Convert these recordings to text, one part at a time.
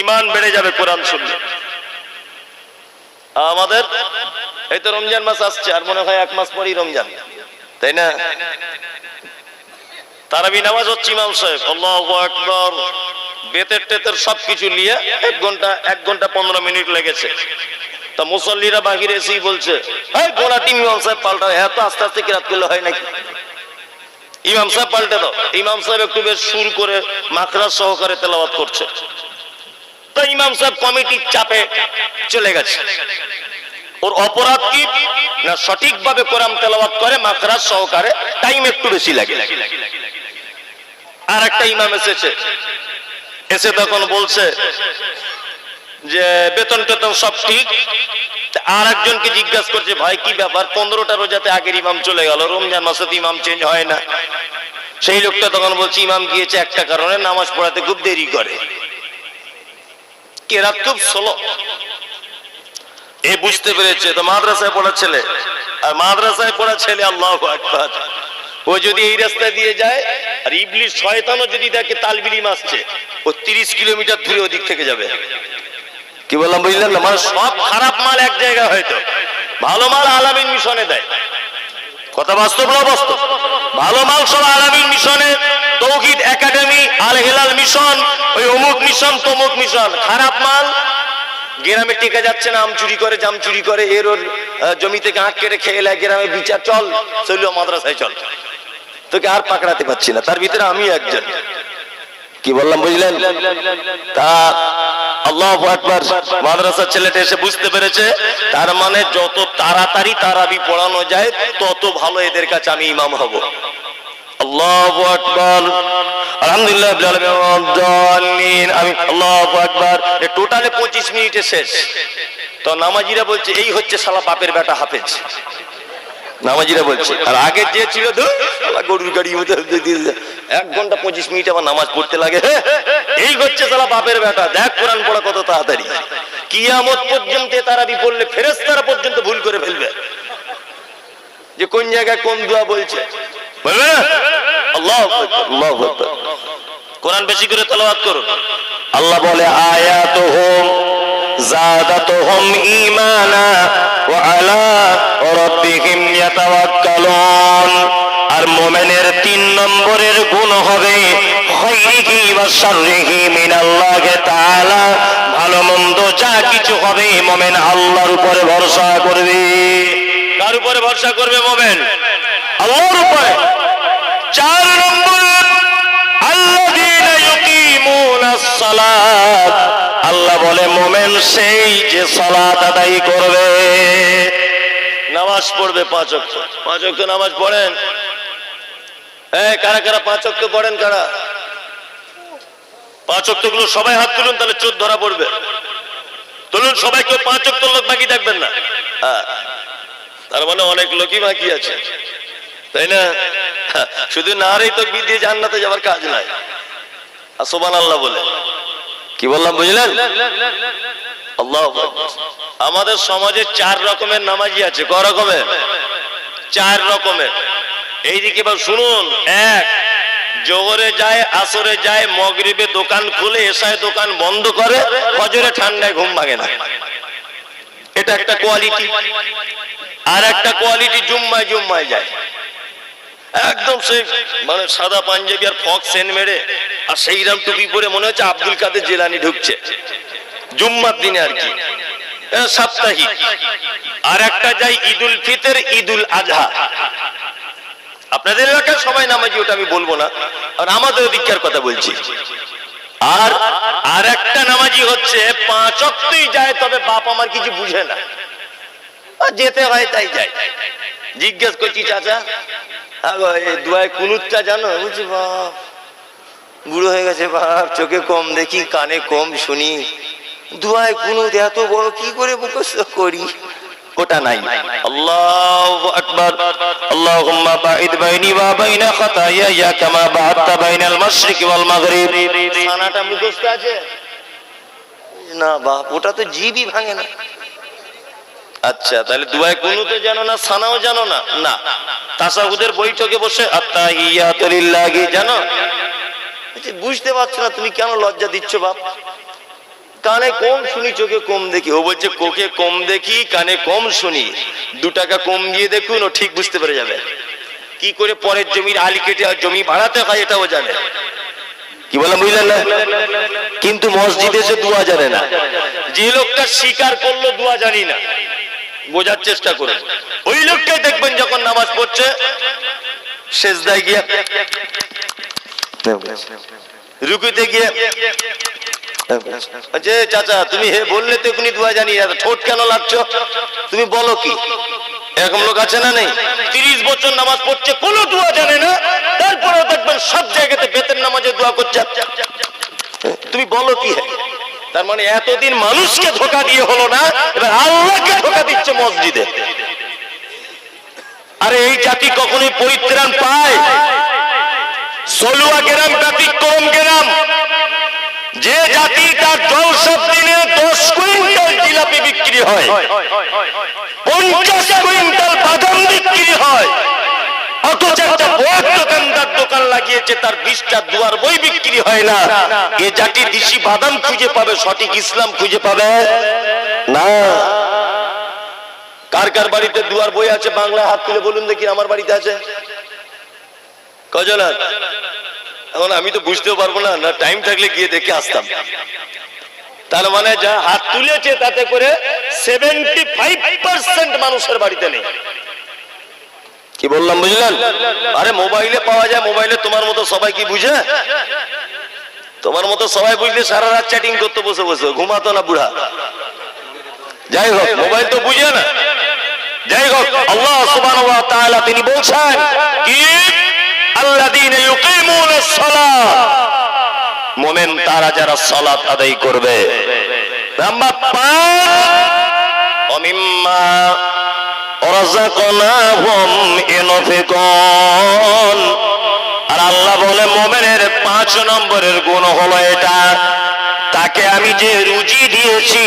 ইমান বেড়ে যাবে কোরআন শুনলে। আমাদের এই তো রমজান মাস আসছে, আর মনে হয় এক মাস পরেই রমজান। তাই না? তারাবি নামাজ হচ্ছে ইমাম সাহেব, আল্লাহ আকবর। বেতের টেতের সবকিছু নিয়ে এক ঘণ্টা এক ঘণ্টা পনেরো মিনিট লেগেছে। তা মুসল্লিরা বাহিরে এসেই বলছে, এই গোড়া টিম ইমাম সাহেব পাল্টা এত আস্তে আস্তে কিরাত করলে হয় নাকি? ইমাম সাহেব পাল্টে দাও। ইমাম সাহেব একটু বেশ সুর করে মাখরাজ সহকারে তেলাওয়াত করছে। তো ইমাম সাহেব কমিটির চাপে চলে গেছে। ওর অপরাধ কি? না সঠিকভাবে কোরআন তেলাওয়াত করে, মাখরাজ সহকারে? টাইম একটু বেশি লাগে। আর একটা ইমাম এসেছে। এসে তখন বলছে যে বেতন টেতন সব ঠিক। আর একজনকে জিজ্ঞাসা করছে, ভাই, কি ব্যাপার? পনেরোটা রোজাতে আগের ইমাম চলে গেল, রমজান মাসে ইমাম চেঞ্জ হয় না। সেই লোকটা তখন বলছে, ইমাম গিয়েছে একটা কারণে নামাজ পড়াতে খুব দেরি করে। কেরাত খুব স্লো এ বুঝতে পেরেছে, তো মাদ্রাসায় পড়া ছেলে। আর মাদ্রাসায় পড়া ছেলে আল্লাহ আকবার। ও যদি এই রাস্তা দিয়ে যায়, আর ইবলিশ শয়তানও যদি দেখে তালবিলিম আসছে, ও তিরিশ কিলোমিটার দূরে ওদিক থেকে যাবে। কি বললাম বুঝলেন না? মানে সব খারাপ মাল এক জায়গায় হয়তো। ভালো মাল আলামিন মিশনে দেয়। কথা বাস্তব না বাস্তব? ভালো মাল সব আলামিন মিশনে তৌহিদ একাডেমি আল হেলাল মিশন ওই অমুক মিশন তমুক মিশন। খারাপ মাল গ্রামে টিকে যাচ্ছে না আম চুরি করে জাম চুরি করে এর ওর আহ, জমি থেকে আঁক কেটে খেয়ে নেয় গ্রামে বিচার চল চলিও মাদ্রাসায় চল। তোকে আর পাকড়াতে পারছি না তার ভিতরে আমি একজন। কি বললাম বুঝলেন? তা আল্লাহ আকবার। মাদ্রাসার ছেলেটা এসে বুঝতে পেরেছে, তার মানে যত তাড়াতাড়ি তারাবি পড়ানো যায়, তত ভালো এদের কাছে আমি ইমাম হব। আল্লাহু আকবার। আলহামদুলিল্লাহ আমি আল্লাহু আকবার। টোটালে 25 মিনিটে শেষ। তো নামাজিরা বলছে, এই হচ্ছে শালা বাপের বেটা হাফেজ। নামাজিরা বলছে, আর আগে যে ছিল শালা গরুর গাড়ি এক ঘণ্টা পঁচিশ মিনিট আবার নামাজ পড়তে লাগে। এই হচ্ছে শালা বাপের বেটা দেখ কোরআন পড়া কত তাড়াতাড়ি। কিয়ামত পর্যন্ত তারাবি পড়লে ফেরেস্তারা পর্যন্ত ভুল করে ফেলবে। যে কোন জায়গায় কোন দোয়া বলছে। কোরআন বেশি করে তেলাওয়াত করুন আল্লাহ বলে, আয়াতুহুম জাদাতুহুম ঈমানা ওয়া আলা রাব্বিহিম ইয়াতাওয়াক্কালুন। আর মুমিনের তিন নম্বরের গুণ হবে খায়রিহি ওয়া শাররিহি মিনাল্লাহি তাআলা। ভালো মন্দ যা কিছু হবে মুমিন আল্লাহর উপরে ভরসা করবে। কার উপরে ভরসা করবে মুমিন? আল্লাহর উপরে। চার নম্বর আল্লাযীনা ইউকিমুনাস সালাত। আল্লাহ বলে, মোমেন সেই যে সালাত আদায় করবে। নামাজ পড়বে পাঁচ ওয়াক্ত। পাঁচ ওয়াক্ত নামাজ পড়েন। এই, কারা কারা পাঁচ ওয়াক্ত পড়েন, কারা? পাঁচ ওয়াক্তগুলো সবাই হাত তুলুন, তাহলে চোখ ধরা পড়বে। তুলুন সবাই, কেউ পাঁচ ওয়াক্ত লোক বাকি থাকবেন না। হ্যাঁ। তার মানে অনেক লোকই বাকি আছে। তাই না? শুধু নারী তো দিয়ে জান্নাতে যাবার কাজ নাই। আর সোবান আল্লাহ বলে। কি বললাম, বুঝলেন? আমাদের সমাজে চার রকমের নামাজি আছে। ক রকমের? চার রকমের। এইদিকে এবার শুনুন। এক, জোহরে যায়, আসরে যায়, মগরিবে দোকান খুলে, এসায় দোকান বন্ধ করে, ফজরে ঠান্ডায় ঘুম ভাঙে না। এটা একটা কোয়ালিটি আর একটা কোয়ালিটি জুম্মায় জুম্মায় যায়। একদম সে মানে সাদা পাঞ্জাবি আর ফক সেন মেরে আর সেই রাম টুপি পরে মনে হচ্ছে আব্দুল কাদের জেলানি ঢুকছে। জুম্মার দিনে আর কি। সাপ্তাহিক। আর একটা যাই ঈদুল ফিতর, ঈদুল আজহা। আপনাদের এলাকায় সবাই নামাজি, ওটা আমি বলব না। আর আমাদের ওদিককার কথা বলছি। আর আর একটা নামাজি হচ্ছে, পাঁচ অক্টই যায়, তবে বাপ আমার কিছু বুঝে না। যেতে হয়, তাই যায়। জিজ্ঞেস করছি চাচা। দুয়ায় কুনুতটা জানো? বলছি বাপ বুড়ো হয়ে গেছে বাপ চোখে কম দেখি কানে কম শুনি। দুয়ায় কুনুত এত বড় কি করে মুখস্থ করি? ওটা নাই। আল্লাহু আকবার। আল্লাহুম্মা বাঈদ বাইনি ওয়া বাইনা খাতায়ায়া কামা বা'আদতা বাইনাল মাশরিকি ওয়াল মাগরিব। সানাটা মুখস্থ আছে? না বাপ ওটা তো জিবই ভাঙে না। আচ্ছা তাহলে দুয়ায় কুনু তো জানো না সানাও জানো না? না। তাসাহুদের বৈঠকে বসে আত্তাহিয়াতু লিল্লাহি জানো? বলছে, বুঝতে পারছ না তুমি কেন লজ্জা দিচ্ছ বাপ? কানে কম শুনি চোখে কম দেখি। ও বলছে কোকে কম দেখি কানে কম শুনি। দু টাকা কম দিয়ে দেখুন ও ঠিক বুঝতে পেরে যাবে। কি করে পরের জমির আলি কেটে আর জমি বাড়াতে হয় এটাও জানে। কি বললাম বুঝলেন না? কিন্তু মসজিদে সে দুয়া জানে না যে লোকটা স্বীকার করল দুয়া জানি না। বোঝার চেষ্টা করুন। ওই লোকটাই দেখবেন যখন নামাজ পড়ছে শেষ দায় গিয়ে রুকুতে গিয়ে যে চাচা, তুমি হে বললে তো এখনই দুয়া জানি ঠোঁট কেন লাগছো? তুমি বলো কি? এরকম লোক আছে না নেই? তিরিশ বছর নামাজ পড়ছে, কোনো দুয়া জানে না। তারপরেও দেখবেন সব জায়গাতে বেতের নামাজে দোয়া করছে। তুমি বলো কি? তার মানে এতদিন মানুষকে ধোকা দিয়ে হলো না, এবার আল্লাহকে ধোকা দিচ্ছে মসজিদে। আরে এই জাতি কখনোই পরিত্রাণ পায়। গেরাম ব্যতিক্রম গেরাম। যে জাতি তার জলসব দিনে দশ কুইন্টাল জিলাপি বিক্রি হয়, পঞ্চাশ কুইন্টাল বাদাম বিক্রি হয়। আমি তো বুঝতেও পারব না না টাইম থাকলে গিয়ে দেখে আসতাম। তার মানে যা হাত তুলেছে, তাতে করে সেভেন্টি ফাইভ পার্সেন্ট মানুষের বাড়িতে নেই। কি বললাম বুঝলেন? আরে মোবাইলে পাওয়া যায়, মোবাইলে তোমার মতো সবাই কি বুঝে? তোমার মতো সবাই বুঝলে সারা রাত চ্যাটিং করতে বসে বসে, ঘুমাতো না বুড়া। যাই হোক, মোবাইল তো বুঝে না। যাই হোক, আল্লাহ তাআলা তিনি বলছেন কি? আল্লাযীনা ইউকিমুনাস মুমিন তারা যারা সালাত আদায় করবে। নাম্বার 5 অমিম্মা রাযাকনাহুম ইনফিকুন। আর আল্লাহ বলে, মুমিনের পাঁচ নম্বরের গুণ হলো এটা। তাকে আমি যে রুজি দিয়েছি,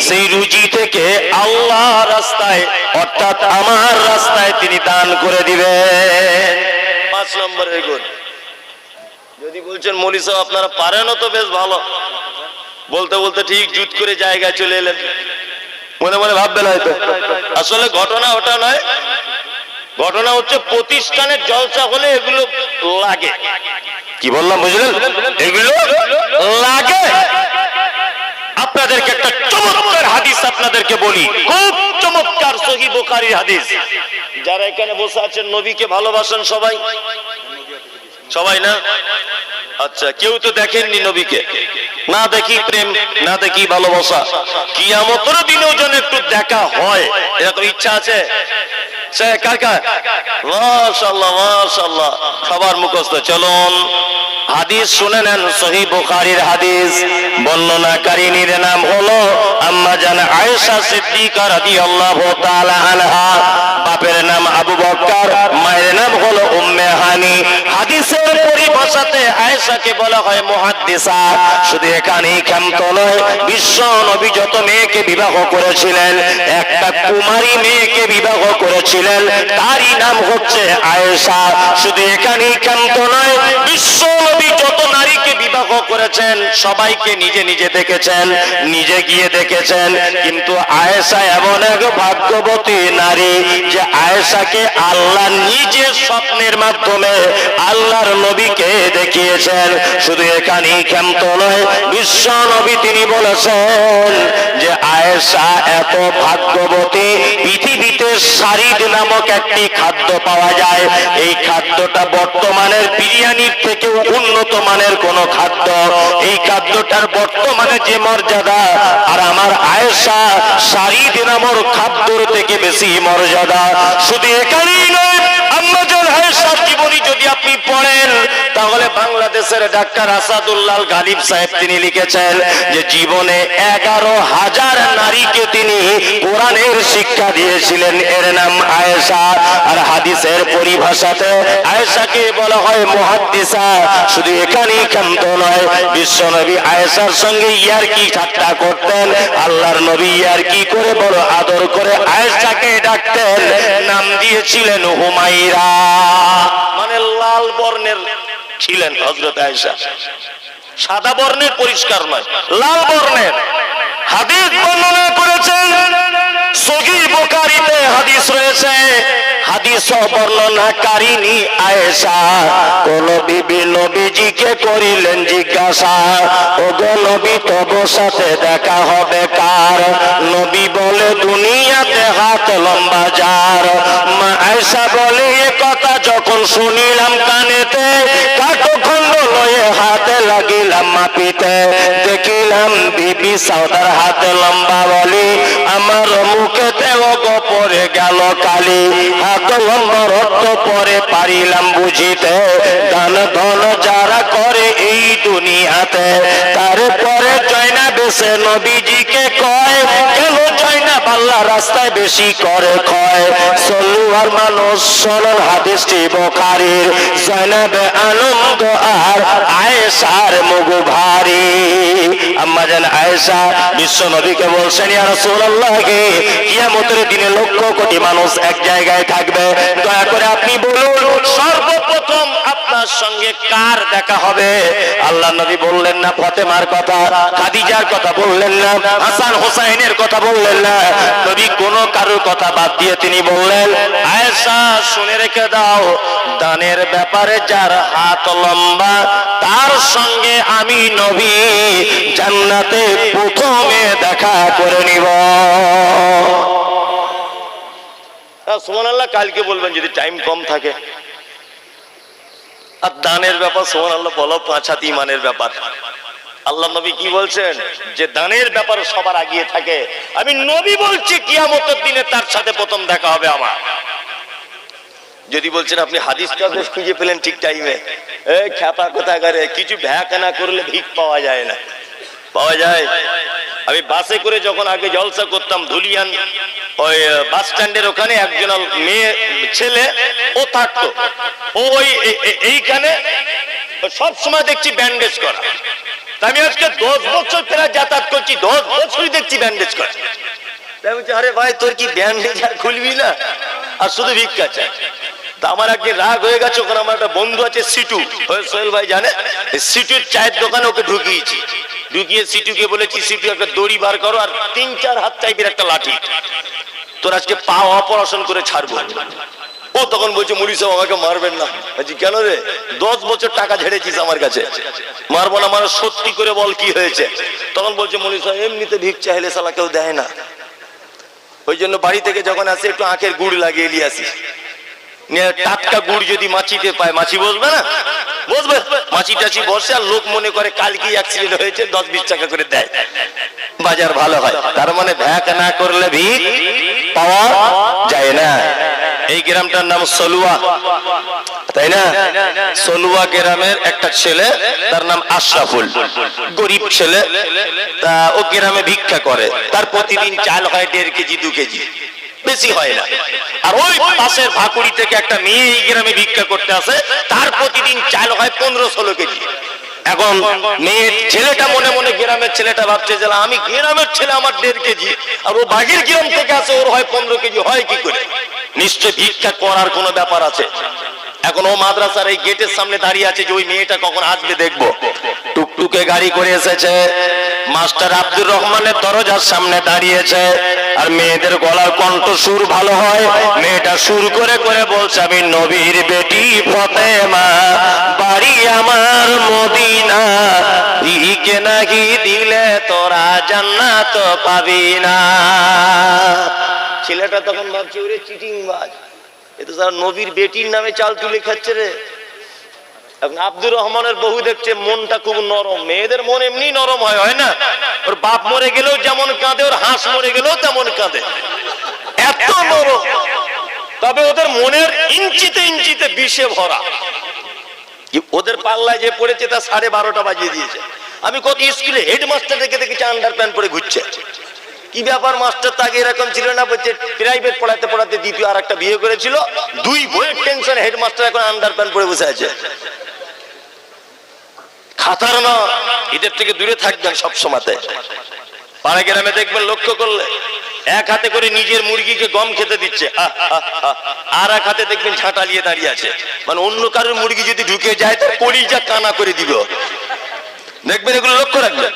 সেই রুজি থেকে আল্লাহ রাস্তায়, অর্থাৎ আমার রাস্তায় তিনি দান করে দিবেন। পাঁচ নম্বরের গুণ। যদি বলছেন, মলি সাহেব, আপনারা পারেনও তো, বেশ ভালো। বলতে বলতে ঠিক জুত করে জায়গায় চলে এলেন। মনে মনে ভাববেন হয়তো। আসলে ঘটনা ওটা নয়। ঘটনা হচ্ছে প্রতিষ্ঠানের জলসা হলে এগুলো লাগে। কি বললাম বুঝলেন? এগুলো লাগে। আপনাদেরকে একটা চমৎকার হাদিস আপনাদেরকে বলি। খুব চমৎকার সহি বোখারির হাদিস। যারা এখানে বসে আছেন, নবীকে ভালোবাসেন সবাই। সবাই না? আচ্ছা কেউ তো দেখেননি নবীকে। না দেখি প্রেম, না দেখি ভালোবাসা। কিয়ামতের দিনেও যেন একটু দেখা হয়, এরকম ইচ্ছা আছে? সবার মুখস্থ, চলুন। হাদিস শুনে নেন হাদিস। বর্ণনাকারিনীর নাম হলো আম্মা জান আয়েশা সিদ্দিকা রাদিয়াল্লাহু তাআলা আনহা। বাপের নাম আবু বকর, মায়ের নাম হলো উম্মে হানি। হাদিসের পরিভাষাতে আয়েশাকে বলা হয় মুহাদ্দিসা। শুধু এখানেই ক্ষান্ত নয়, বিশ্ব নবী যত মেয়েকে বিবাহ করেছিলেন, একটা কুমারী মেয়েকে বিবাহ করেছিলেন তারই নাম হচ্ছে আয়েশা। শুধু এখানেই ক্ষান্ত নয় বিশ্ব নবী যত নারীকে বিবাহ করেছেন, সবাইকে নিজে নিজে দেখেছেন, নিজে গিয়ে দেখেছেন। কিন্তু আয়েশা এমন এক ভাগ্যবতী নারী যে আয়েশাকে আল্লাহ নিজে স্বপ্নের মাধ্যমে আল্লাহর নবীকে দেখিয়েছেন। শুধু এখানেই ক্ষান্ত নয় বিশ্ব নবী তিনি বলেছেন যে আয়েশা এত ভাগ্যবতী, পৃথিবীতে শারিদ নামক একটি খাদ্য পাওয়া যায়। এই খাদ্যটা বর্তমানের বিরিয়ানির থেকে উন্নত মানের কোন খাদ্য। এই খাদ্যটার বর্তমানে যে মর্যাদা, আর আমার আয়েশা শারীর নামর খাদ্যর থেকে বেশি মর্যাদা। শুধু এখানেই নয় আম্মাজান আয়েশার জীবনী যদি আপনি পড়েন, তাহলে বাংলাদেশের ডাক্তার গালিব সাহেব তিনি লিখেছেন যে জীবনে এগারো হাজার নারীকে তিনি কোরআনের শিক্ষা দিয়েছিলেন। এর নাম আয়েশা। আর হাদিসের পরিভাষাতে আয়েশাকে বলা হয় শুধু এখানেই ক্ষান্ত নয় আয়েশার সঙ্গে ইয়ার কি ঠাট্টা করতেন, আল্লাহর নবী ইয়ার কি করে বড় আদর করে আয়েশাকে ডাকতেন, নাম দিয়েছিলেন মানে লাল বর্ণের ছিলেন হজরত আয়েশা। সাদা বর্ণের পরিষ্কার নয়, লাল বর্ণের। হাদিস বর্ণনা করেছেন সহি বোকারিতে হাদিস রয়েছে। দেখা হবে কার? নবী বলে, দুনিয়াতে হাত লম্বা যার। মা আয়েশা বলে কথা যখন শুনিলাম কানেতে কাঠখণ্ড লয়ে হাতে লাগিলাম মাপিতে দেখিলাম বিবি সাউদার হাতে লম্বা বলি, আমার মুখেতে ওগো পরে গেল কালি। হাত লম্বা রক্ত পরে পারিলাম বুঝিতে। দান ধন যারা করে এই দুনিয়াতে, তারপরে জয়না বেসে নবীজিকে কয়, কেন জয়না পাল্লা রাস্তায় বেশি করে ক্ষয়? সল্লু আর মানুষ শোনেন হাদিসটি বোখারির। জয়নাবে আনন্দ আর আয়েশার মগু ভারী। আম্মা জান আয়েশা বিশ্ব নবীকে বলছেন, ইয়া রাসূলুল্লাহ কে কিয়ামতের দিনে লক্ষ কোটি মানুষ এক জায়গায় থাকবে। দয়া করে আপনি বলুন, সর্বপ্রথম আপনার সঙ্গে কার দেখা হবে? আল্লাহ নবী বললেন না, ফতেমার কথা, খাদিজার কথা বললেন না, হাসান হোসাইনের কথা বললেন না। নবী কোন কারোর কথা বাদ দিয়ে তিনি বললেন, আয়েশা, শুনে রেখে দাও, দানের ব্যাপারে যার হাত লম্বা, তার সঙ্গে আমি নবী জান্নাতে প্রথমে দেখা করে নিব। সোমান আল্লাহ কালকে বলবেন যদি টাইম কম থাকে। আর দানের ব্যাপার সোমান আল্লাহ বলো পাঁচ হাত ইমানের ব্যাপার। আল্লাহ নবী কি বলছেন? যে দানের ব্যাপারে সবার আগিয়ে থাকে। আমি নবী বলছি, কিয়ামতের দিনে তার সাথে প্রথম দেখা হবে আমার। যদি বলছেন, আপনি হাদিস বেশ খুঁজে পেলেন ঠিক টাইমে খ্যাপা কোথা করে কিছু ভ্যাকা না করলে ভিক পাওয়া যায় না। পাওয়া যায়? আমি বাসে করে যখন আগে জলসা করতাম ধুলিয়ান, ওই বাস স্ট্যান্ডের ওখানে একজন মেয়ে, ছেলে, ও থাকতো। ওই এইখানে সব সময় দেখছি ব্যান্ডেজ করা। আমি আজকে দশ বছর প্রায় যাতায়াত করছি, দশ বছরই দেখছি ব্যান্ডেজ করা। আরে ভাই, তোর কি ব্যান্ডেজ আর খুলবি না? আর শুধু ভিক্ষা চাই। তা আমার আগে রাগ হয়ে গেছে, ওখানে আমার একটা বন্ধু আছে, সিটু। সোহেল ভাই জানে? সিটুর চায়ের দোকানে ওকে ঢুকিয়েছি। ঢুকিয়ে সিটুকে বলেছি, সিটু, একটা দড়ি বার করো আর তিন, চার হাত টাইপের একটা লাঠি। তোর আজকে পা অপারেশন করে ছাড়বো। ও তখন বলছে, মুড়ি সাহেব আমাকে মারবেন না। বলছি, কেন রে? দশ বছর টাকা ঝেড়েছিস আমার কাছে। মারবো না মানে সত্যি করে বল কি হয়েছে? তখন বলছে, মুড়ি সাহেব, এমনিতে ভিক চাইলে সালা কেউ দেয় না। ওই জন্য বাড়ি থেকে যখন আসে, একটু আখের গুড় লাগিয়ে নিয়ে আসি। টাটকা গুড় যদি মাছিতে পায়, মাছি বসবে না? বসবে। মাছি টাছি বসে আর লোক মনে করে অ্যাক্সিডেন্ট হয়েছে, দশ বিশ টাকা করে দেয়। বাজার ভালো হয়। তার মানে ভ্যাক না করলে ভিক পাওয়া যায় না। এই গ্রামটার নাম সলুয়া। তাই না? সলুয়া গ্রামের একটা ছেলে, তার নাম আশরাফুল। গরিব ছেলে। তা ও গ্রামে ভিক্ষা করে। তার প্রতিদিন চাল হয় দেড় কেজি, দু কেজি। বেশি হয় না। আর ওই পাশের ভাকুড়ি থেকে একটা মেয়ে এই গ্রামে ভিক্ষা করতে আসে, তার প্রতিদিন চাল হয় পনেরো ষোলো কেজি। এখন মেয়ে ছেলেটা মনে মনে গ্রামের ছেলেটা ভাবছে যে আমি গ্রামের ছেলে আমার দেড় কেজি, আর ও বাঘের গ্রাম থেকে আসে, ওর হয় পনেরো কেজি, হয় কি করে? নিশ্চয় ভিক্ষা করার কোনো ব্যাপার আছে। এখন ও মাদ্রাসার এই গেটের সামনে দাঁড়িয়ে আছে যে ওই মেয়েটা কখন আসবে দেখব। টুকটুকে গাড়ি করে এসেছে, মাস্টার আব্দুর রহমানের দরজার সামনে দাঁড়িয়েছে, আর মেয়েদের গলার কণ্ঠ সুর ভালো হয়। মেয়েটা সুর করে করে বলছে, আমি নবীর বেটি ফতেমা, বাড়ি আমার মদিনা। ভিকে নাকি দিলে তোরা জান্নাত পাবি না। ছেলেটা তখন ভাবছে, ওরে চিটিং বাজ এ তো স্যার নবীর বেটির নামে চাল তুলে খাচ্ছে রে। আব্দুর রহমানের বহু দেখছে, মনটা খুব নরম। মেয়েদের মন এমনি নরম হয় হয় না? ওর বাপ মরে গেলেও যেমন কাঁদে, ওর হাঁস মরে গেলেও তেমন কাঁদে। এত নরম। তবে ওদের মনের ইঞ্চিতে ইঞ্চিতে বিষে ভরা। ওদের পাল্লায় যে পড়েছে, তা সাড়ে বারোটা বাজিয়ে দিয়েছে। আমি কত স্কুলে হেডমাস্টার রেখে দেখেছি, আন্ডার প্যান্ট পরে ঘুরছে। কি ব্যাপার মাস্টার তাকে এরকম ছিল না বলছে? প্রাইভেট পড়াতে পড়াতে দ্বিতীয় আর একটা বিয়ে করেছিল। দুই বইয়ের টেনশন হেডমাস্টার এখন আন্ডার প্যান্ট পরে বসে আছে। খাতার না, এদের থেকে দূরে থাকবেন সব সময়তে। পাড়া গ্রামে দেখবেন লক্ষ্য করলে, এক হাতে করে নিজের মুরগিকে গম খেতে দিচ্ছে। আর এক হাতে দেখবেন ঝাঁটা নিয়ে দাঁড়িয়ে আছে। মানে অন্য কারোর মুরগি যদি ঢুকে যায় তো কলিজা কানা করে দিব। দেখবেন এগুলো লক্ষ্য রাখবেন।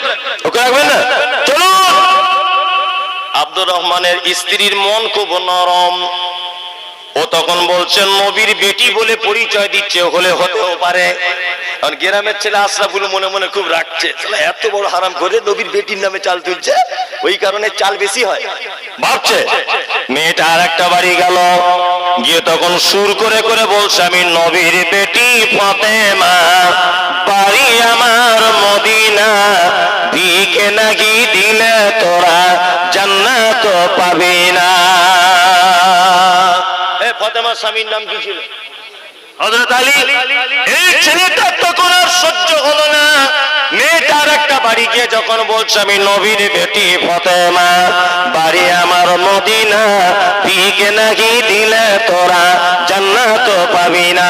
ওকে রাখবেন না? আব্দুর রহমানের স্ত্রীর মন খুব নরম। ও তখন বলছেন, নবীর বেটি বলে পরিচয় দিচ্ছে, হলে হতেও পারে। কারণ গ্রামের ছেলে আশরাফুল মনে মনে খুব রাখছে এত বড় হারাম করে নবীর বেটির নামে চাল তুলছে? ওই কারণে চাল বেশি হয়? ভাবছে। মেয়েটা আর একটা বাড়ি গেল। গিয়ে তখন সুর করে করে বলছে, আমি নবীর বেটি ফতেমা, বাড়ি আমার মদিনা। ভিকে নাকি দিলে তোরা জান্নাত পাবি না। এ ফতেমার স্বামীর নাম কি ছিল? হযরত আলী এই ছেলেটা তখন আর সহ্য হলো না। মেয়েটার একটা বাড়ি গিয়ে যখন বলছে আমি নবীর বেটি ফতেমা বাড়ি আমার মদিনা পিকে নাকি দিলে তোরা জান্নাত পাবি না।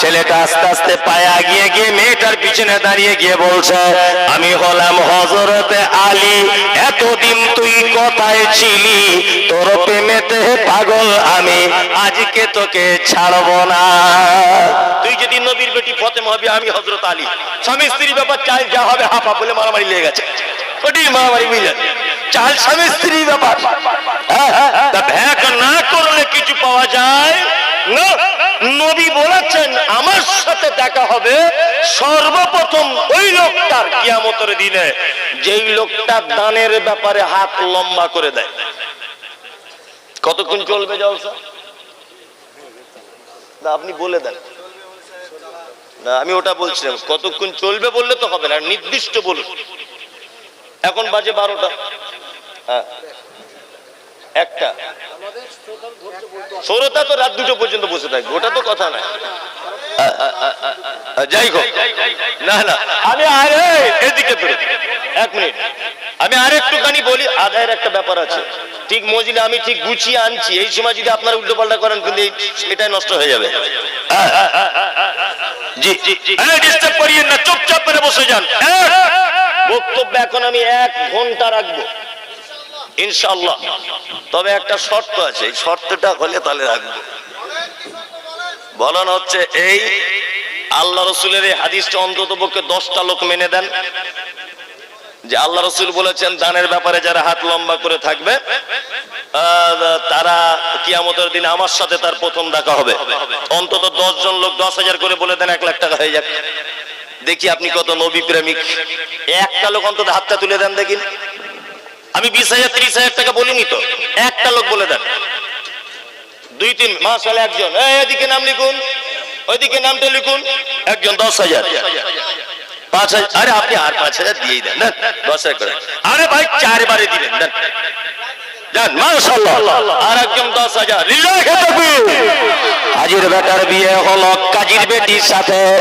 ছেলেটা আস্তে আস্তে পায়া গিয়ে গিয়ে মেয়েটার পিছনে দাঁড়িয়ে গিয়ে বলছে আমি হলাম হজরতে আলী এতদিন তুই কোথায় ছিলি? তোর প্রেমেতে পাগল আমি আজকে তোকে ছাড়বো না। তুই যদি নবীর বেটি ফতেমা হবি আমি হজরত আলী। স্বামী স্ত্রী ব্যাপার চাল যা হবে হাফা বলে মারামারি লেগে গেছে। ওটি মারামারি মিলে চাল স্বামী স্ত্রী ব্যাপার। হ্যাঁ, তা ভ্যাক না করলে কিছু পাওয়া যায়? না, নবী বলেছেন, আমার সাথে দেখা হবে সর্বপ্রথম ওই লোকটার কিয়ামতের দিনে। যেই লোকটা দানের ব্যাপারে হাত লম্বা করে দেয়। কতক্ষণ চলবে জলসা? না, আপনি বলে দেন। না, আমি ওটা বলছিলাম, কতক্ষণ চলবে বললে তো হবে না নির্দিষ্ট বলুন। এখন বাজে বারোটা। হ্যাঁ। একটা। শ্রোতা তো রাত দুটো পর্যন্ত বসে থাকবে, ওটা তো কথা নয়। যাই হোক। না না, আমি আরে এদিকে এক মিনিট। আমি আর একটুখানি বলি, আদায়ের একটা ব্যাপার আছে। ঠিক মজিলে আমি ঠিক গুছিয়ে আনছি, এই সময় যদি আপনারা উল্টো পাল্টা করেন, কিন্তু এটাই নষ্ট হয়ে যাবে। না, চুপচাপ করে বসে যান। বক্তব্য এখন আমি এক ঘণ্টা রাখব। ইনশাল্লাহ তবে একটা শর্ত আছে, এই শর্তটা হলে তাহলে রাখব। বলানো হচ্ছে, এই আল্লাহ রসুলের এই হাদিসটা অন্তত পক্ষে দশটা লোক মেনে দেন যে আল্লাহ রসুল বলেছেন, দানের ব্যাপারে যারা হাত লম্বা করে থাকবে তারা কিয়ামতের দিন আমার সাথে তার প্রথম দেখা হবে। অন্তত দশ জন লোক দশ হাজার করে বলে দেন, এক লাখ টাকা হয়ে যাক। দেখি আপনি কত নবী প্রেমিক। একটা লোক অন্তত হাতটা তুলে দেন দেখি। আমি বিশ হাজার, ত্রিশ হাজার টাকা বলিনি তো। একটা লোক বলে দেন। দুই, তিন মাস হলে একজন এদিকে নাম লিখুন। ওইদিকে নামটা লিখুন। একজন, দশ হাজার। পাঁচ হাজার। আরে, আপনি আর পাঁচ হাজার দিয়েই দেন। দশ হাজার করে। আরে ভাই চারবারে দিবেন দেন। আর একজন হাজির বেটার বিয়ে হলো কাজীর বেটির সাথে।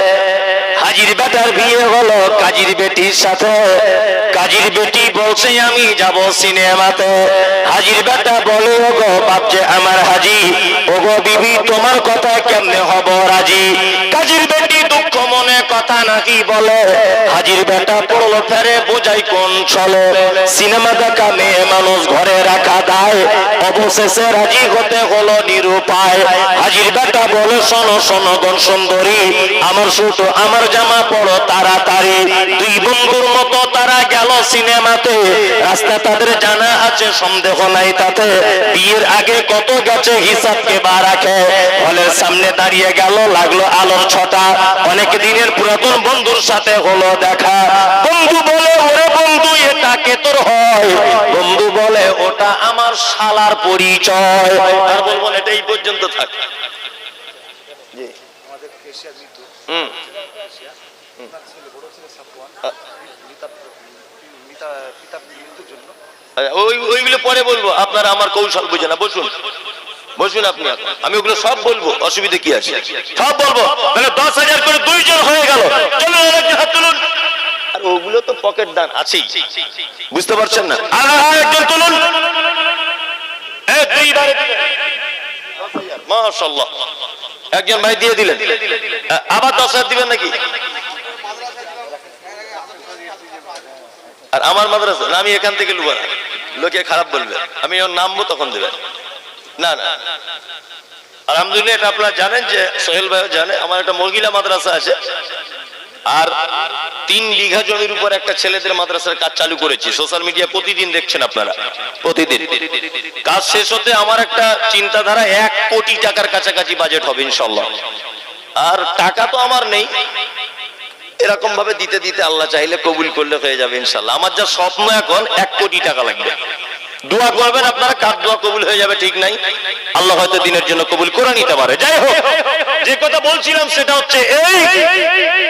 হাজির বেটার বিয়ে হলো, কাজীর বেটির সাথে। কাজীর বেটি বলছে, আমি যাব সিনেমাতে। হাজির বেটা বলে, ওগো বাপজে আমার হাজি, ওগো বিবি, তোমার কথা কেমনে হব রাজি? কাজির বেটি দুঃখ মনে কথা নাকি বলে? হাজির বেটা পড়ল ফেরে, বোঝাই কোন চলে সিনেমা দেখা মেয়ে মানুষ ঘরে রাখা দায়। অবশেষে রাজি হতে হলো নিরুপায়। হাজির বেটা বলে, শোনো শোনো গণ সুন্দরী, আমার শুধু আমার জামা পড়ো তাড়াতাড়ি। দুই বন্ধুর মতো তারা গেল সিনেমাতে। রাস্তা তাদের জানা আছে, সন্দেহ নাই তাতে। বিয়ের আগে কত গেছে, হিসাব কে বা রাখে। হলের সামনে দাঁড়িয়ে গেল, লাগল আলোর ছটা। অনেক দিনের পুরাতন বন্ধুর সাথে হলো দেখা। বন্ধু বলে ওরে বন্ধু এটা কে তোর হয়? বন্ধু বলে ওটা আমার শালার পরিচয়। আর বলব এটা এই পর্যন্ত থাক। হুম। আচ্ছা, ওই ওইগুলো পরে বলব। আপনারা আমার কৌশল বুঝে না বসুন। বসুন আপনি, আমি ওগুলো সব বলব, অসুবিধা কি আছে? সব বলব, তাহলে দশ হাজার করে দুইজন হয়ে গেল। ওগুলো তো পকেট দান আছেই। বুঝতে পারছেন না? একজন। মাশাআল্লাহ। একজন ভাই দিয়ে দিলেন। আবার দশ হাজার দিবেন নাকি? আর আমার মাদ্রাসা? আমি এখান থেকে লুবো লোকে খারাপ বলবে। আমি ওর নামবো, তখন দেবে না না। আলহামদুলিল্লাহ, এটা আপনারা জানেন যে সোহেল ভাই জানে, আমার একটা মহিলা মাদ্রাসা আছে। আর তিন বিঘা জমির উপর একটা ছেলেদের মাদ্রাসার কাজ চালু করেছি। সোশ্যাল মিডিয়া প্রতিদিন দেখছেন আপনারা, প্রতিদিন। কাজ শেষ হতে আমার একটা চিন্তাধারা, এক কোটি টাকার কাছাকাছি বাজেট হবে ইনশাল্লাহ আর টাকা তো আমার নেই। এরকম ভাবে দিতে দিতে আল্লাহ চাইলে কবুল করলে হয়ে যাবে ইনশাল্লাহ আমার যা স্বপ্ন এখন, এক কোটি টাকা লাগবে। দোয়া করবেন, আপনারা কার দোয়া কবুল হয়ে যাবে ঠিক নাই? আল্লাহ হয়তো দিনের জন্য কবুল করে নিতে পারে। যাই হোক, যে কথা বলছিলাম সেটা হচ্ছে এই,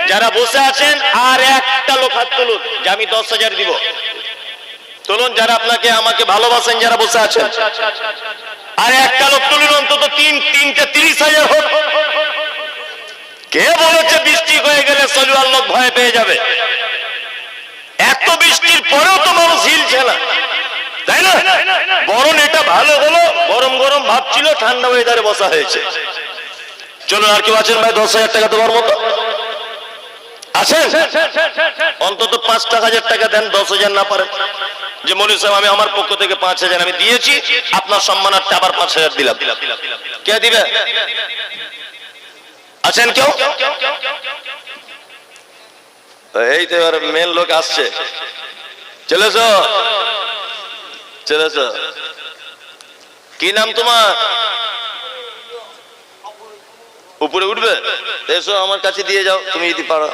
যারা বসে আছেন, আর একটা লোক হাত তুলুন, যে আমি দশ হাজার দিব। তুলুন, যারা আপনাকে আমাকে ভালোবাসেন, যারা বসে আছেন। আর একটা লোক তুলুন, অন্তত তিন, তিনটে তিরিশ হাজার হোক। কে বলেছে বৃষ্টি হয়ে গেলে সলুয়ার লোক ভয় পেয়ে যাবে? এত বৃষ্টির পরেও তো মানুষ হিলছে না। তাই না? বরং এটা ভালো হলো, গরম গরম ভাবছিল ঠান্ডা ওয়েদারে বসা হয়েছে। চলো আর কেউ আছেন ভাই? দশ হাজার টাকা দেওয়ার মতো? আছেন? অন্তত পাঁচটা হাজার টাকা দেন, দশ হাজার না পারেন। যে মনি সাহেব, আমি আমার পক্ষ থেকে পাঁচ হাজার, আমি দিয়েছি, আপনার সম্মানার্থে আবার পাঁচ হাজার দিলাম। কে দিবে? আছেন কেউ? এই তো এবার মেন লোক আসছে। চলেছ? কি নাম তোমার? উপরে উঠবে? এসো আমার কাছে দিয়ে যাও, তুমি যদি পারো।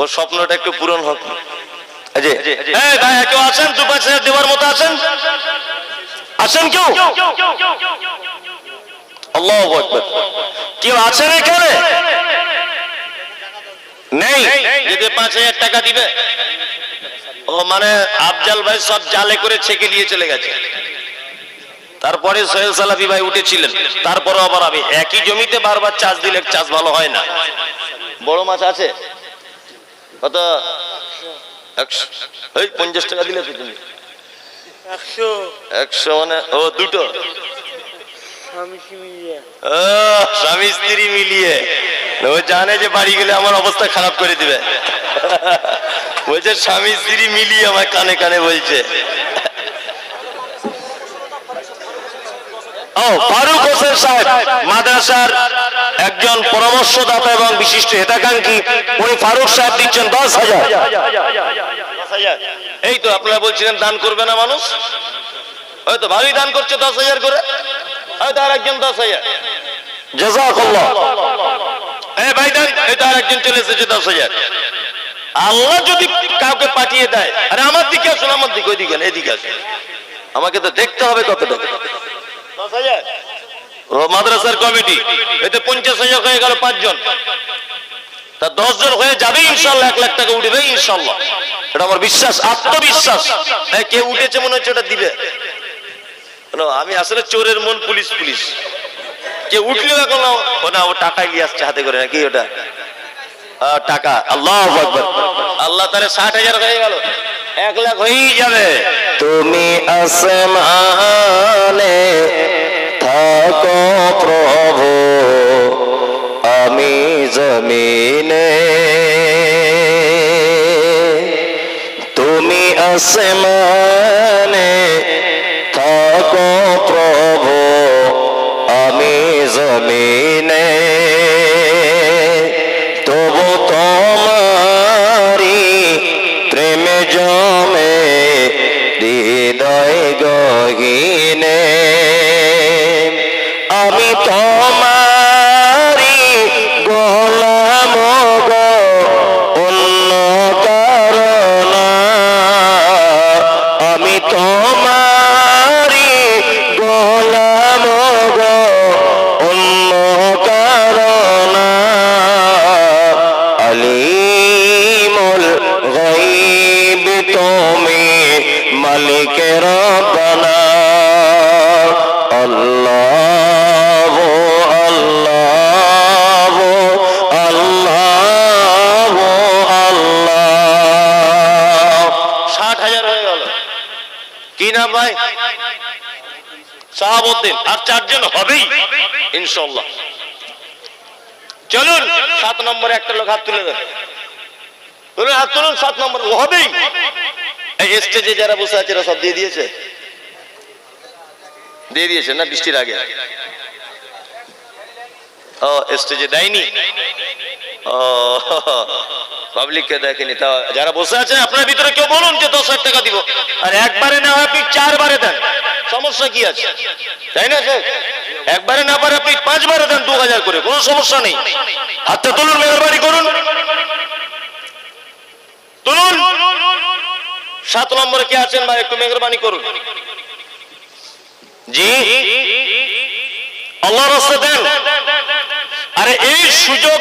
ওর স্বপ্নটা একটু পূরণ হোক। কেউ আছেন? দু পাঁচ হাজার দেওয়ার মতো আছেন? আছেন কেউ? আল্লাহ কেউ আছেন এখানে? নেই। যদি পাঁচ হাজার টাকা দিবে ও মানে আফজাল ভাই সব জালে করে ছেকে নিয়ে চলে গেছে। তারপরে সোহেল সালাফি ভাই উঠেছিলেন। তারপরে আবার আমি একই জমিতে বারবার চাষ দিলে চাষ ভালো হয় না। বড় মাছ আছে? কত? ওই পঞ্চাশ টাকা দিলে তো তুমি। একশো। মানে ও দুটো। স্বামী স্ত্রী মিলিয়ে। ও জানে যে বাড়ি গেলে আমার অবস্থা খারাপ করে দিবে। বলছে, স্বামী স্ত্রী মিলিয়ে আমার কানে কানে বলছে। ও, ফারুক এবং বিশিষ্ট ফারুক দশ হাজার। এই তো আপনারা বলছিলেন, দান করবে না মানুষ? হয়তো দান করছে দশ হাজার করে। আর একজন দশ হাজার। ভাই দান আর একজন চলে এসেছে দশ হাজার। আল্লাহ যদি কাউকে পাঠিয়ে দেয় আরে আমার দিকে আসুন আমার দিকে ওইদিকে না, এদিকে আসুন। আমাকে তো দেখতে হবে দশ হাজার? ও মাদ্রাসার কমিটি এতে পঞ্চাশ হাজার হয়ে গেল পাঁচজন। তা দশ জন হয়ে যাবে ইনশাল্লাহ এক লাখ টাকা উঠবে ইনশাল্লাহ। এটা আমার বিশ্বাস আত্মবিশ্বাস। হ্যাঁ, কে উঠেছে মনে হচ্ছে ওটা দিবে। আমি আসলে চোরের মন পুলিশ পুলিশ। কে উঠলেও এখন ও না ও টাকা নিয়ে আসছে হাতে করে নাকি ওটা? টাকা। আল্লাহ আল্লাহ তাহলে ষাট হাজার হয়ে গেল। এক লাখ হয়েই যাবে। তুমি আসমানে থাকো প্রভু, আমি জমিনে। তুমি আসমানে নম্বরে একটা লোক হাত তুলে দেন। হাত তুলুন, সাত নম্বর, ও হবেই। এই স্টেজে যারা বসে আছে সব দিয়ে দিয়েছে? দিয়ে দিয়েছে না বৃষ্টির আগে? ও স্টেজে দেয়নি? পাবলিককে দেখেনি। তা যারা বসে আছে, আপনার ভিতরে কেউ বলুন যে দশ হাজার টাকা দিব। আর একবারে না হয় আপনি চারবারে দেন। সমস্যা কি আছে? তাই না, স্যার? একবারে না পারে আপনি পাঁচবারে দেন দু হাজার করে, কোনো সমস্যা নেই। হাতটা তুলুন, মেহরবানি করুন। তুলুন। সাত নম্বরে কে আছেন ভাই? একটু মেহরবানি করুন। জি। দেন। আরে, এই সুযোগ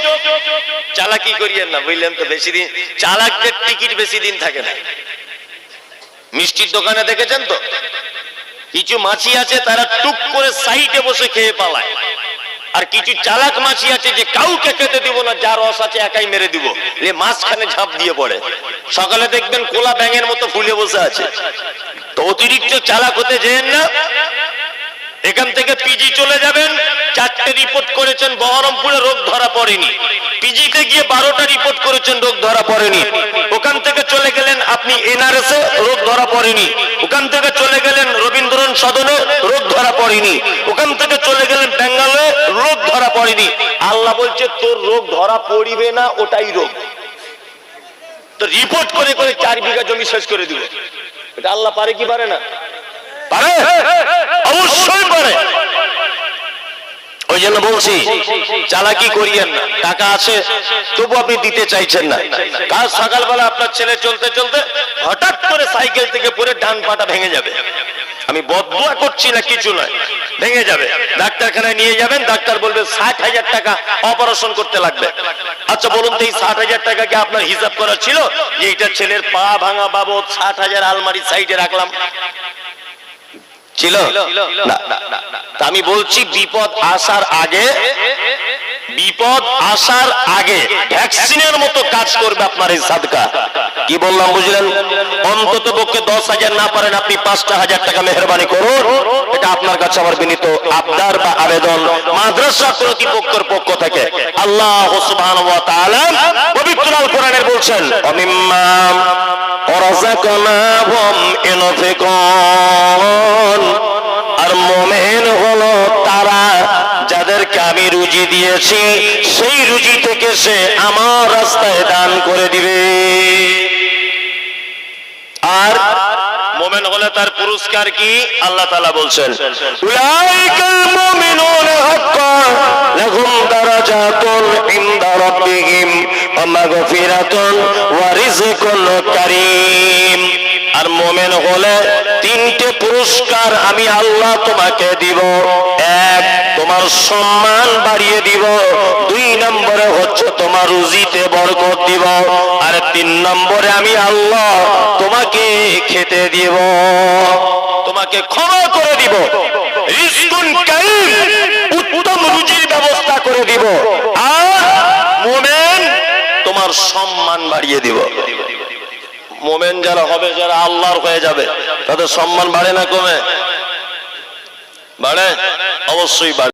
চালাকি করিয়েন না, বুঝলেন তো? বেশি দিন চালাকদের টিকিট বেশি দিন থাকে না। মিষ্টির দোকানে দেখেছেন তো? কিছু মাছি আছে, তারা টুক করে সাইডে বসে খেয়ে পালায়। আর কিছু চালাক মাছি আছে যে কাউকে খেতে দিব না, যার রস আছে একাই মেরে দিব। এ মাঝখানে ঝাঁপ দিয়ে পড়ে। সকালে দেখবেন কোলা ব্যাঙের মতো ফুলে বসে আছে। তো অতিরিক্ত চালাক হতে যেন না এখান থেকে পিজি চলে যাবেন। চারটে রিপোর্ট করেছেন, বহরমপুরে রোগ ধরা পড়েনি। পিজিতে গিয়ে বারোটা রিপোর্ট করেছেন, রোগ ধরা পড়েনি। ওখান থেকে চলে গেলেন আপনি এনআরএস এ, রোগ ধরা পড়েনি। ওখান থেকে চলে গেলেন রবীন্দ্রন সদনে, রোগ ধরা পড়েনি। ওখান থেকে চলে গেলেন বেঙ্গালে রোগ ধরা পড়েনি। আল্লাহ বলছে, তোর রোগ ধরা পড়িবে না, ওটাই রোগ। তো রিপোর্ট করে করে চার বিঘা জমি শেষ করে দিবে এটা আল্লাহ পারে কি পারে না? পারে? অবশ্যই পারে। ওই জন্য বলছি, চালাকি করিয়েন না। টাকা আছে, তবু আপনি দিতে চাইছেন না। কাল সকালবেলা আপনার ছেলে চলতে চলতে হঠাৎ করে সাইকেল থেকে ডান পাটা ভেঙে যাবে। আমি বদুয়া করছি না, কিছু নয়। ভেঙে যাবে। ডাক্তারখানায় নিয়ে যাবেন, ডাক্তার বলবে ষাট হাজার টাকা অপারেশন করতে লাগবে। আচ্ছা বলুন তো এই ষাট হাজার টাকা কি আপনার হিসাব করা ছিল? যে এইটা ছেলের পা ভাঙা বাবদ ষাট হাজার আলমারি সাইডে রাখলাম। ছিল? না আমি বলছি বিপদ আসার আগে বিপদ আসার আগে ভ্যাকসিনের মতো কাজ করবে আপনার এই সাদকা। কি বললাম, বুঝলেন? অন্তত পক্ষে দশ হাজার না পারেন আপনি পাঁচটা হাজার টাকা মেহরবানি করুন। এটা আপনার কাছে আমার বিনীত আবদার বা আবেদন। মাদ্রাসা কর্তৃপক্ষের পক্ষ থেকে? আল্লাহ পবিত্র আল কোরআনের বলছেন অমিম্মাম ওরাযাকনাহুম ইনফিকুন। আর মোমেন হলো তারা যাদেরকে আমি রুজি দিয়েছি, সেই রুজি থেকে সে আমার রাস্তায় দান করে দিবে। আর মোমেন হলে তার পুরস্কার কি? আল্লাহ তালা বলছেন কারীম। আর মোমেন হলে তিনটে পুরস্কার আমি আল্লাহ তোমাকে দিব। এক, তোমার সম্মান বাড়িয়ে দিব। দুই নম্বরে হচ্ছে তোমার রুজিতে বরকত দিব। আর তিন নম্বরে আমি আল্লাহ তোমাকে খেতে দিব। তোমাকে ক্ষমা করে দিব। উত্তম রুজির ব্যবস্থা করে দিব। আর মোমেন তোমার সম্মান বাড়িয়ে দিব। মোমেন যারা হবে, যারা আল্লাহর হয়ে যাবে, তাদের সম্মান বাড়ে না কমে? বাড়ে? অবশ্যই বাড়ে।